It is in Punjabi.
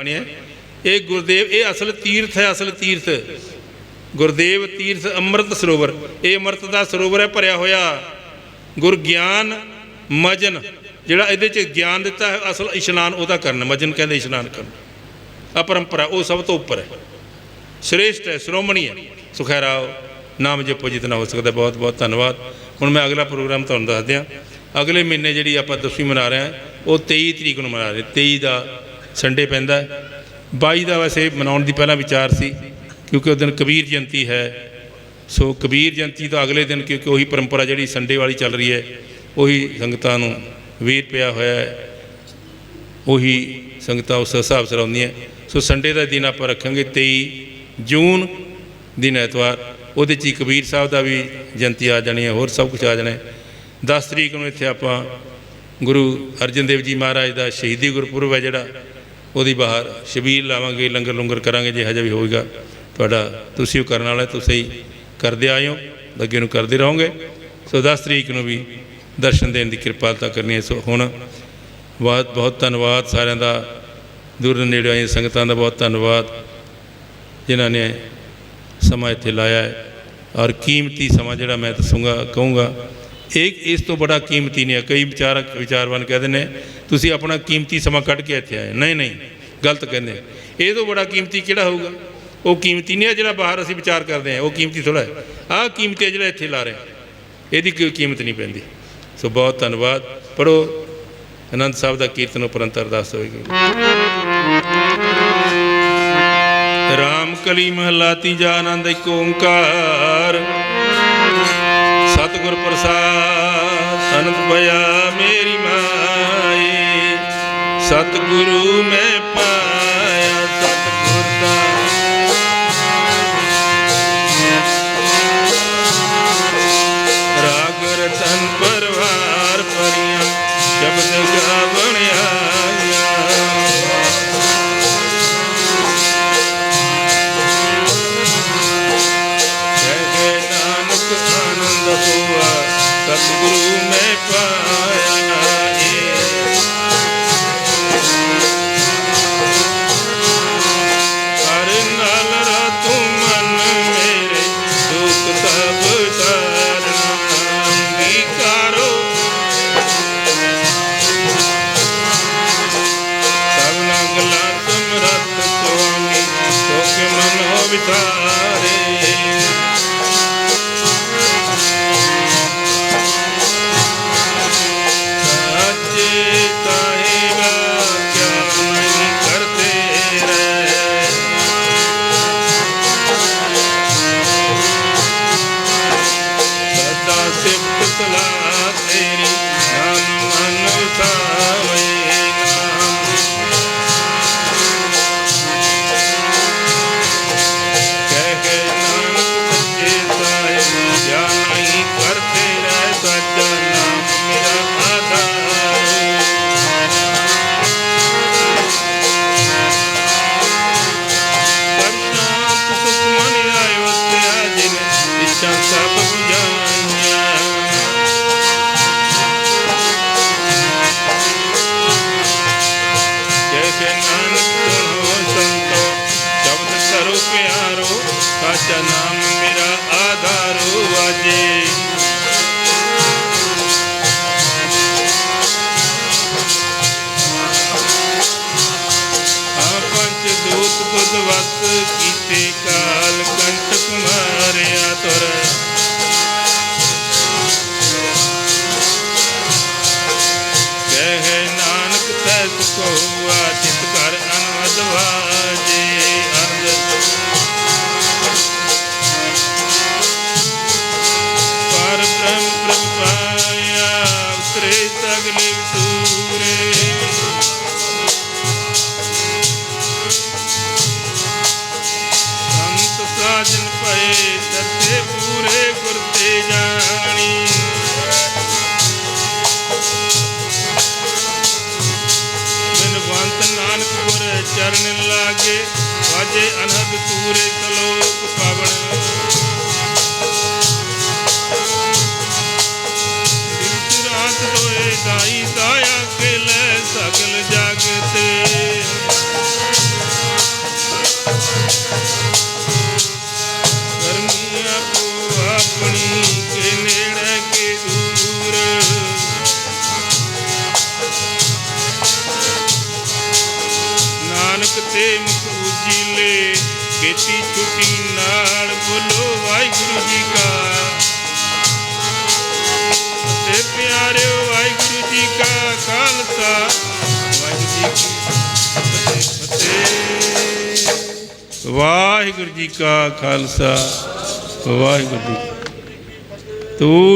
ਬਣਿਆ ਇਹ ਗੁਰਦੇਵ, ਇਹ ਅਸਲ ਤੀਰਥ ਹੈ, ਅਸਲ ਤੀਰਥ। ਗੁਰਦੇਵ ਤੀਰਥ ਅੰਮ੍ਰਿਤ ਸਰੋਵਰ। ਇਹ ਅੰਮ੍ਰਿਤ ਦਾ ਸਰੋਵਰ ਹੈ, ਭਰਿਆ ਹੋਇਆ। ਗੁਰ ਗਿਆਨ, ਮਜਨ। ਜਿਹੜਾ ਇਹਦੇ ਚ ਗਿਆਨ ਦਿੱਤਾ ਹੈ, ਅਸਲ ਇਸ਼ਨਾਨ ਉਹਦਾ ਕਰਨ। ਮਜਨ ਕਹਿੰਦੇ ਇਸ਼ਨਾਨ ਕਰਨ। ਅਪਰੰਪਰਾ, ਉਹ ਸਭ ਤੋਂ ਉੱਪਰ ਹੈ। ਸ੍ਰੇਸ਼ਟ ਹੈ, ਸ਼੍ਰੋਮਣੀ ਹੈ। ਸੁਖੈਰਾਓ ਨਾਮ ਜਪੋ, ਜਿਤਨਾ ਹੋ ਸਕਦਾ। ਬਹੁਤ ਬਹੁਤ ਧੰਨਵਾਦ। ਹੁਣ ਮੈਂ ਅਗਲਾ ਪ੍ਰੋਗਰਾਮ ਤੁਹਾਨੂੰ ਦੱਸ ਦਿਆਂ। ਅਗਲੇ ਮਹੀਨੇ ਜਿਹੜੀ ਆਪਾਂ ਦਸਵੀਂ ਮਨਾ ਰਹੇ ਹਾਂ, ਉਹ 23 ਤਰੀਕ ਨੂੰ ਮਨਾ ਰਹੇ 23 ਦਾ ਸੰਡੇ ਪੈਂਦਾ ਹੈ। 22 ਦਾ ਵੈਸੇ ਮਨਾਉਣ ਦੀ ਪਹਿਲਾਂ ਵਿਚਾਰ ਸੀ, ਕਿਉਂਕਿ ਉਹ ਦਿਨ ਕਬੀਰ ਜਯੰਤੀ ਹੈ। ਸੋ ਕਬੀਰ ਜਯੰਤੀ ਤੋਂ ਅਗਲੇ ਦਿਨ ਕਿਉਂਕਿ ਉਹੀ ਪਰੰਪਰਾ ਜਿਹੜੀ ਸੰਡੇ ਵਾਲੀ ਚੱਲ ਰਹੀ ਹੈ, ਉਹੀ ਸੰਗਤਾਂ ਨੂੰ ਵੀਰ ਪਿਆ ਹੋਇਆ ਹੈ। ਉਹੀ ਸੰਗਤਾਂ ਉਸ ਹਿਸਾਬ ਸਿਰ ਆਉਂਦੀਆਂ ਸੋ ਸੰਡੇ ਦਾ ਦਿਨ ਆਪਾਂ ਰੱਖਾਂਗੇ 23 ਜੂਨ ਦਿਨ ਐਤਵਾਰ। ਉਹਦੇ 'ਚ ਹੀ ਕਬੀਰ ਸਾਹਿਬ ਦਾ ਵੀ ਜਯੰਤੀ ਆ ਜਾਣੀ ਹੈ, ਹੋਰ ਸਭ ਕੁਝ ਆ ਜਾਣਾ ਹੈ। 10 ਤਰੀਕ ਨੂੰ ਇੱਥੇ ਆਪਾਂ ਗੁਰੂ ਅਰਜਨ ਦੇਵ ਜੀ ਮਹਾਰਾਜ ਦਾ ਸ਼ਹੀਦੀ ਗੁਰਪੁਰਬ ਹੈ ਜਿਹੜਾ। ਉਹਦੀ ਬਾਹਰ ਸ਼ਬੀਲ ਲਾਵਾਂਗੇ, ਲੰਗਰ ਲੰਗਰ ਕਰਾਂਗੇ, ਜੇ ਹਜੇ ਵੀ ਹੋਵੇਗਾ। ਤੁਹਾਡਾ ਤੁਸੀਂ ਉਹ ਕਰਨ ਵਾਲਾ ਤੁਸੀਂ ਕਰਦੇ ਆਏ ਹੋ, ਅੱਗੇ ਨੂੰ ਕਰਦੇ ਰਹੋਗੇ। ਸੋ 10 ਤਰੀਕ ਨੂੰ ਵੀ ਦਰਸ਼ਨ ਦੇਣ ਦੀ ਕਿਰਪਾਲਤਾ ਕਰਨੀ ਹੈ। ਸੋ ਹੁਣ ਬਹੁਤ ਬਹੁਤ ਧੰਨਵਾਦ ਸਾਰਿਆਂ ਦਾ, ਦੂਰ ਨੇੜੇ ਆਈਆਂ ਸੰਗਤਾਂ ਦਾ ਬਹੁਤ ਧੰਨਵਾਦ, ਜਿਨ੍ਹਾਂ ਨੇ ਸਮਾਂ ਇੱਥੇ ਲਾਇਆ ਹੈ। ਔਰ ਕੀਮਤੀ ਸਮਾਂ ਜਿਹੜਾ ਮੈਂ ਦੱਸੂਗਾ, ਕਹੂੰਗਾ ਇਹ ਇਸ ਤੋਂ ਬੜਾ ਕੀਮਤੀ ਨਹੀਂ ਹੈ। ਕਈ ਵਿਚਾਰਕ ਵਿਚਾਰਵਾਨ ਕਹਿੰਦੇ ਨੇ, ਤੁਸੀਂ ਆਪਣਾ ਕੀਮਤੀ ਸਮਾਂ ਕੱਢ ਕੇ ਇੱਥੇ ਆਏ। ਨਹੀਂ ਨਹੀਂ, ਗਲਤ ਕਹਿੰਦੇ। ਇਹ ਤੋਂ ਬੜਾ ਕੀਮਤੀ ਕਿਹੜਾ ਹੋਊਗਾ? ਉਹ ਕੀਮਤੀ ਨਹੀਂ ਹੈ ਜਿਹੜਾ ਬਾਹਰ ਅਸੀਂ ਵਿਚਾਰ ਕਰਦੇ ਹਾਂ। ਉਹ ਕੀਮਤੀ ਥੋੜਾ ਹੈ। ਆਹ ਕੀਮਤੀ ਹੈ ਜਿਹੜਾ ਇੱਥੇ ਲਾ ਰਹੇ ਇਹਦੀ ਕੋਈ ਕੀਮਤ ਨਹੀਂ ਪੈਂਦੀ। ਸੋ ਬਹੁਤ ਧੰਨਵਾਦ। ਪੜੋ ਆਨੰਦ ਸਾਹਿਬ ਦਾ ਕੀਰਤਨ ਉਪਰੰਤ ਅਰਦਾਸ ਹੋਏਗੀ। ਰਾਮ ਕਲੀ ਮਹਲਾ ਤੀਜਾ ਆਨੰਦ ਇੱਕ ਓੰਕਾਰ। ਸਤਿਗੁਰ ਪ੍ਰਸਾਦ ਅਨੰਦ ਭਇਆ ਮੇਰੀ ਮਾਈ। ਸਤਿਗੁਰੂ ਮੈਂ ਲਾਗੇ, ਵਾਜੇ ਅਨਹਦ ਤੂਰੇ ਸਲੋਕ ਪਾਵਨ ਦਿਨ ਰਾਤ ਹੋਏ ਦਾਈ ਦਾਇਆ ਕੇ ਲੈ ਸਗਲ ਜਗ ਤੇ ਕਰਨੀ ਆਪੋ ਆਪਣੀ ਕੇ ਕੀਤੀ ਛੁੱਟੀ ਨਾਲ ਬੋਲੋ ਵਾਹਿਗੁਰੂ ਜੀ ਕਾ। ਤੇ ਪਿਆਰਿਓ ਵਾਹਿਗੁਰੂ ਜੀ ਕਾ ਖਾਲਸਾ। ਵਾਹਿਗੁਰੂ ਜੀ ਕੀ ਫਤਿਹ। ਫਤਿਹ ਵਾਹਿਗੁਰੂ ਜੀ ਕਾ ਖਾਲਸਾ। ਵਾਹਿਗੁਰੂ ਜੀ ਤੂੰ